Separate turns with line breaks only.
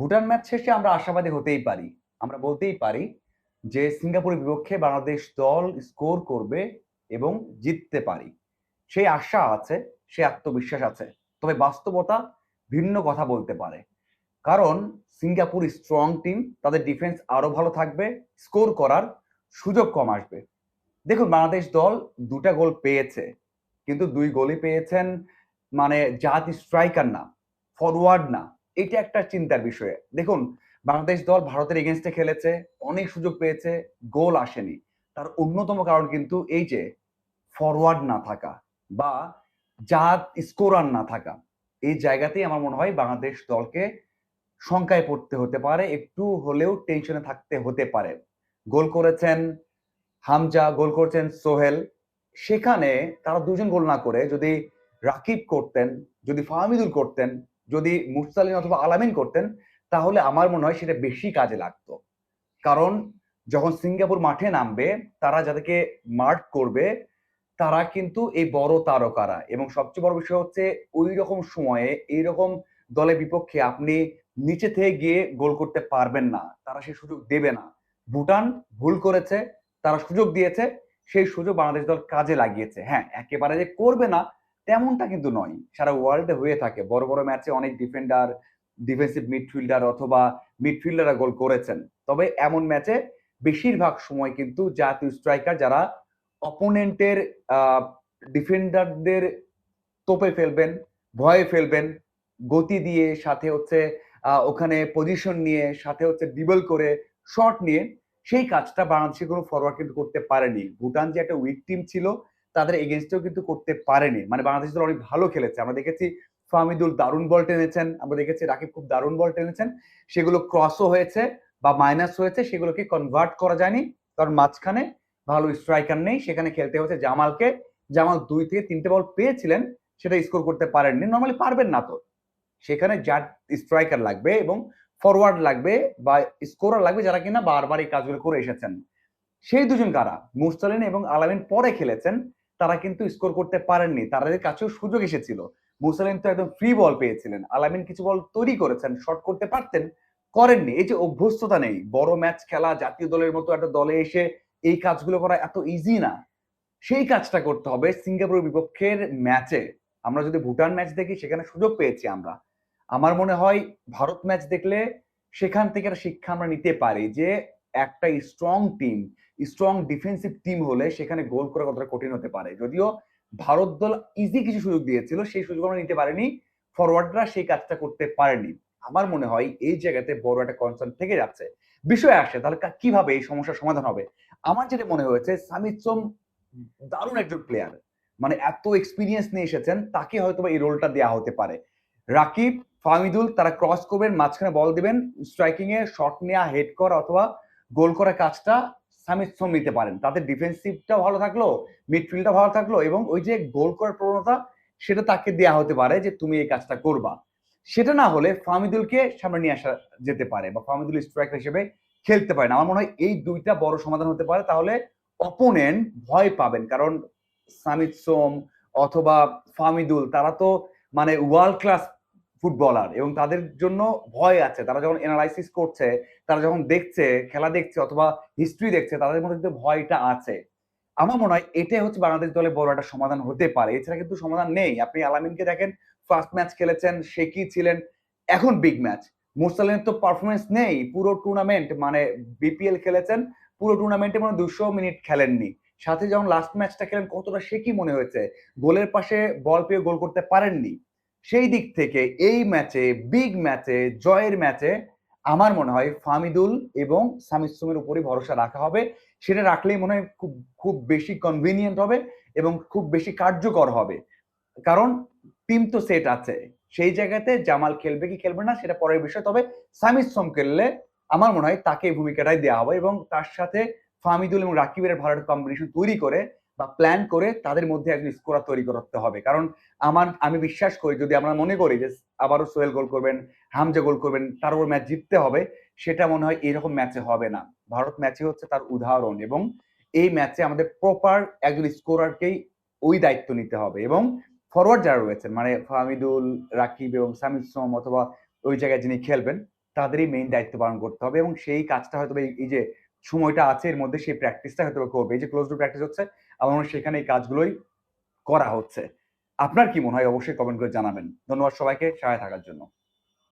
Bhutan match শেষে আমরা আশাবাদী হতেই পারি। আমরা বলতেই পারি যে সিঙ্গাপুরের বিপক্ষে বাংলাদেশ দল স্কোর করবে এবং জিততে পারি। সেই আশা আছে, সেই আত্মবিশ্বাস আছে, তবে বাস্তবতা ভিন্ন কথা বলতে পারে। কারণ সিঙ্গাপুর স্ট্রং টিম তাদের ডিফেন্স আরও ভালো থাকবে, স্কোর করার সুযোগ কম আসবে। দেখুন, বাংলাদেশ দল দুটা গোল পেয়েছে, কিন্তু দুই গোলই পেয়েছেন মানে জাত স্ট্রাইকার না ফরওয়ার্ড না। এটা একটা চিন্তার বিষয়ে। দেখুন, বাংলাদেশ দল ভারতের এগেনস্টে খেলেছে, অনেক সুযোগ পেয়েছে, গোল আসেনি। তার অন্যতম কারণ কিন্তু এই যে ফরওয়ার্ড না থাকা বা জাত স্কোরার না থাকা, এই জায়গাতেই আমার মনে হয় বাংলাদেশ দলকে শঙ্কায় পড়তে হতে পারে, একটু হলেও টেনশনে থাকতে হতে পারে। গোল করেছেন হামজা, গোল করেছেন সোহেল। সেখানে তারা দুজন গোল না করে যদি রাকিব করতেন, যদি ফাহমিদুল করতেন যদি মুরসালিন অথবা আলামিন করতেন, তাহলে আমার মনে হয় সেটা বেশি কাজে লাগতো। কারণ যখন সিঙ্গাপুর মাঠে নামবে, তারা যাদেরকে মার্ক করবে, তারা কিন্তু এই বড় তারকারা। এবং সবচেয়ে বড় বিষয় হচ্ছে ওই রকম সময়ে এই রকম দলের বিপক্ষে আপনি নিচে থেকে গিয়ে গোল করতে পারবেন না। তারা সেই সুযোগ দেবে না। ভুটান ভুল করেছে, তারা সুযোগ দিয়েছে, সেই সুযোগ বাংলাদেশ দল কাজে লাগিয়েছে। হ্যাঁ একেবারে যে করবে না তেমনটা কিন্তু নয়। সারা ওয়ার্ল্ডে হয়ে থাকে। বড় বড় ম্যাচে অনেক ডিফেন্ডার ডিফেন্সিভ মিডফিল্ডার অথবা মিডফিল্ডাররা গোল করেছেন। তবে এমন ম্যাচে বেশিরভাগ সময় কিন্তু জাতীয় স্ট্রাইকার যারা অপোনেন্টের ডিফেন্ডারদের তোপে ফেলবেন, ভয়ে ফেলবেন, গতি দিয়ে সাথে হচ্ছে ওখানে পজিশন নিয়ে, সাথে হচ্ছে ডিবল করে শট নিয়ে সেই কাজটা বাংলাদেশের কোনো ফরওয়ার্ড কিন্তু করতে পারেনি। ভুটান যে একটা উইক টিম ছিল তাদের এগেনস্টেও কিন্তু করতে পারেনি। মানে বাংলাদেশ দল অনেক ভালো খেলেছে। আমরা দেখেছি ফাহমিদুল দারুণ বল টেনেছেন, আমরা দেখেছি রাকিব খুব দারুণ বল টেনেছেন। সেগুলো ক্রসও হয়েছে বা মাইনাস হয়েছে, সেগুলোকে কনভার্ট করা যায়নি। কারণ মাঝখানে ভালো স্ট্রাইকার নেই, সেখানে খেলতে হচ্ছে জামালকে। জামাল দুই থেকে তিনটে বল পেয়েছিলেন, সেটা স্কোর করতে পারেননি। নর্মালি পারবেন না তো। সেখানে যার স্ট্রাইকার লাগবে এবং ফরওয়ার্ড লাগবে বা স্কোরার লাগবে যারা কিনা বারবার এই কাজগুলো করে এসেছেন। সেই দুজন কারা? মুস্তালিন এবং আলামিন পরে খেলেছেন। তারা কিন্তু স্কোর করতে পারেননি। তাদের কাছেও সুযোগ এসেছিল। মুসালিন তো একদম ফ্রি বল পেয়েছিলেন। আলামিন কিছু বল তৈরি করেছেন শর্ট করতে পারতেন, করেননি। এই যে অভ্যস্ততা নেই, বড় ম্যাচ খেলা, জাতীয় দলের মতো একটা দলে এসে এই কাজগুলো করা এত ইজি না। সেই কাজটা করতে হবে সিঙ্গাপুরের বিপক্ষের ম্যাচে আমরা যদি ভুটান ম্যাচ দেখি, সেখানে সুযোগ পেয়েছি আমরা। আমার মনে হয় ভারত ম্যাচ দেখলে সেখান থেকে একটা শিক্ষা আমরা নিতে পারি যে একটা strong team strong defensive team হলে সেখানে গোল করা কতটা কঠিন হতে পারে। যদিও ভারত দল ইজি কিছু সুযোগ দিয়েছিল, সেই সুযোগ আমরা নিতে পারিনি ফরওয়ার্ডরা সেই কাজটা করতে পারেনি। আমার মনে হয় এই জায়গাতে বড় একটা কনসার্ন থেকে যাচ্ছে। বিষয় আসে, তাহলে কীভাবে এই সমস্যার সমাধান হবে? আমার যেটা মনে হয়েছে, সামিত সোম দারুণ একজন প্লেয়ার মানে এত এক্সপিরিয়েন্স নিয়ে এসেছেন, তাকে হয়তো এই রোলটা দেওয়া হতে পারে। রাকিব ফামিদুল তারা ক্রস করবেন, মাঝখানে বল দিবেন স্ট্রাইকিং এ শট নেওয়া হেড করা, অথবা গোল করা কাজটা সামিত সোম নিতে পারেন। তাদের ডিফেন্সিভটা ভালো থাকল মিডফিল্ডটা ভালো থাকল এবং ওই যে গোল করার প্রবণতা সেটা তাকে দেওয়া হতে পারে যে তুমি এই কাজটা করবা। সেটা না হলে ফামিদুলকে সামনে নিয়ে আসা যেতে পারে বা ফামিদুল স্ট্রাইকার হিসেবে খেলতে পারেন আমার মনে হয় এই দুইটা বড় সমাধান হতে পারে, তাহলে অপোনেন্ট ভয় পাবেন। কারণ সামিত সোম অথবা ফামিদুল তারা তো মানে ওয়ার্ল্ড ক্লাস ফুটবলার এবং তাদের জন্য ভয় আছে। তারা যখন এনালাইসিস করছে, তারা যখন দেখছে, খেলা দেখছে অথবা হিস্ট্রি দেখছে, তাদের মধ্যে কিন্তু ভয়টা আছে। আমার মনে হয় এটাই হচ্ছে বাংলাদেশ দলে বড় একটা সমাধান হতে পারে। এছাড়া কিন্তু সমাধান নেই। আপনি আলামিনকে দেখেন ফার্স্ট ম্যাচ খেলেছেন, সে কি ছিলেন? এখন বিগ ম্যাচ মুরসালিনের তো পারফরমেন্স নেই। পুরো টুর্নামেন্ট মানে বিপিএল খেলেছেন, পুরো টুর্নামেন্টে মানে দুশো মিনিট খেলেননি। সাথে যখন লাস্ট ম্যাচটা খেলেন, কতটা সে কি মনে হয়েছে? গোলের পাশে বল পেয়ে গোল করতে পারেননি। সেই দিক থেকে এই ম্যাচে বিগ ম্যাচে জয়ের ম্যাচে আমার মনে হয় ফামিদুল এবং সামিসুমের উপরই ভরসা রাখা হবে। সেটা রাখলেই মনে হয় খুব খুব বেশি কনভিনিয়েন্ট হবে এবং খুব বেশি কার্যকর হবে। কারণ টিম তো সেট আছে। সেই জায়গাতে জামাল খেলবে কি খেলবে না সেটা পরের বিষয়। তবে সামিস সোম খেললে আমার মনে হয় তাকে ভূমিকাটাই দেওয়া হবে এবং তার সাথে ফামিদুল এবং রাকিবের ভালো কম্বিনেশন তৈরি করে বা প্ল্যান করে তাদের মধ্যে একজন স্কোরার তৈরি করতে হবে। কারণ আমার, আমি বিশ্বাস করি যদি আমরা মনে করি যে আবারও সোহেল গোল করবেন, হামজা গোল করবেন, তার উপর ম্যাচ জিততে হবে, সেটা মনে হয় এরকম ম্যাচে হবে না। ভারত ম্যাচে হচ্ছে তার উদাহরণ এবং এই ম্যাচে আমাদের প্রপার একজন স্কোরারকেই ওই দায়িত্ব নিতে হবে এবং ফরওয়ার্ড যারা রয়েছেন মানে ফামিদুল রাকিব এবং সামিদ সোম অথবা ওই জায়গায় যিনি খেলবেন, তাদেরই মেইন দায়িত্ব পালন করতে হবে এবং সেই কাজটা হয়তো এই- এই যে সময়টা আছে, এর মধ্যে সেই প্র্যাকটিসটা হয়তো করবে। এই যে ক্লোজ টু প্র্যাকটিস হচ্ছে, আমার মনে সেখানে এই কাজগুলোই করা হচ্ছে। আপনার কি মনে হয়? অবশ্যই কমেন্ট করে জানাবেন। ধন্যবাদ সবাইকে সহায় থাকার জন্য।